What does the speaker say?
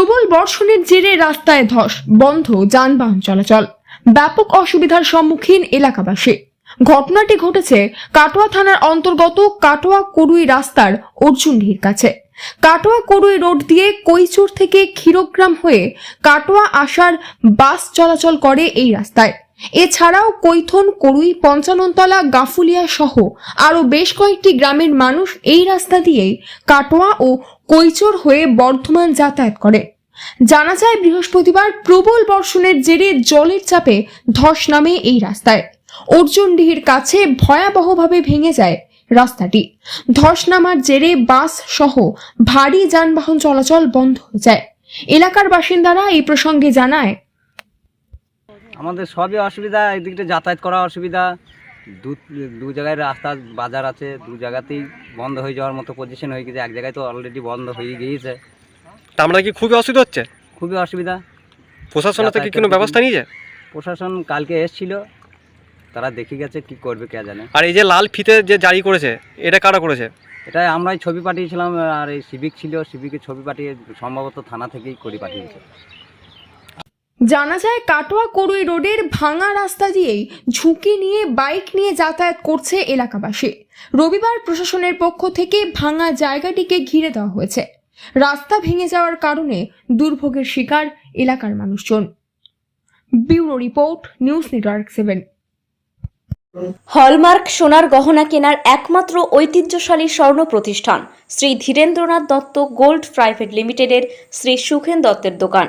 প্রবল বর্ষণের জেরে রাস্তায় ধস, বন্ধ যানবাহন চলাচল। ব্যাপক অসুবিধার সম্মুখীন এলাকাবাসী। ঘটনাটি ঘটেছে কাটোয়া থানার অন্তর্গত কাটোয়া কড়ুই রাস্তার অর্জুনডিহির কাছে। কাটোয়া কড়ুই রোড দিয়ে কৈচুর থেকে ক্ষীরগ্রাম হয়ে কাটোয়া আসার বাস চলাচল করে এই রাস্তায়। এছাড়াও কৈথন, করুই, পঞ্চাননতলা, গাফুলিয়া সহ আরও বেশ কয়েকটি গ্রামের মানুষ এই রাস্তা দিয়েই কাটোয়া ও কৈচর হয়ে বর্ধমান যাতায়াত করে। জানা যায় বৃহস্পতিবার প্রবল বর্ষণের জেরে জলের চাপে ধস নামে এই রাস্তায়। অর্জুনডিহির কাছে ভয়াবহভাবে ভেঙে যায় রাস্তাটি। ধস নামার জেরে বাস সহ ভারী যানবাহন চলাচল বন্ধ হয়ে যায়। এলাকার বাসিন্দারা এই প্রসঙ্গে জানায় আমাদের সবই অসুবিধা এদিকটা যাতায়াত করা অসুবিধা। দু দু জায়গায় রাস্তা বাজার আছে দু জায়গাতেই বন্ধ হয়ে যাওয়ার মতো পজিশন হয়ে গেছে। এক জায়গায় তো অলরেডি বন্ধ হয়ে গিয়েছে। তা আমরা কি খুবই অসুবিধা হচ্ছে? খুবই অসুবিধা। প্রশাসন থেকে কোনো ব্যবস্থা নিয়েছে? প্রশাসন কালকে এসছিল। তারা দেখে গেছে কি করবে কে জানে। আর এই যে লাল ফিতে যে জারি করেছে এটা কারা করেছে? এটা আমরাই ছবি পাঠিয়েছিলাম আর এই সিভিক ছিল। সিভিকের ছবি পাঠিয়ে সম্ভবত থানা থেকেই করে পাঠিয়েছে। জানা যায় কাটোয়া করুই রোডের ভাঙা রাস্তা দিয়েই ঝুঁকি নিয়ে বাইক নিয়ে যাতায়াত করছে এলাকাবাসী। রবিবার প্রশাসনের পক্ষ থেকে ভাঙা জায়গাটিকে ঘিরে দেওয়া হয়েছে। রাস্তা ভেঙে যাওয়ার কারণে দুর্ভোগের শিকার এলাকার মানুষজন। Bureau report, news network seven. Hallmark সোনার গহনা কেনার একমাত্র ঐতিহ্যশালী স্বর্ণ প্রতিষ্ঠান শ্রী ধীরেন্দ্রনাথ দত্ত গোল্ড প্রাইভেট লিমিটেডের শ্রী সুখেন দত্তের দোকান।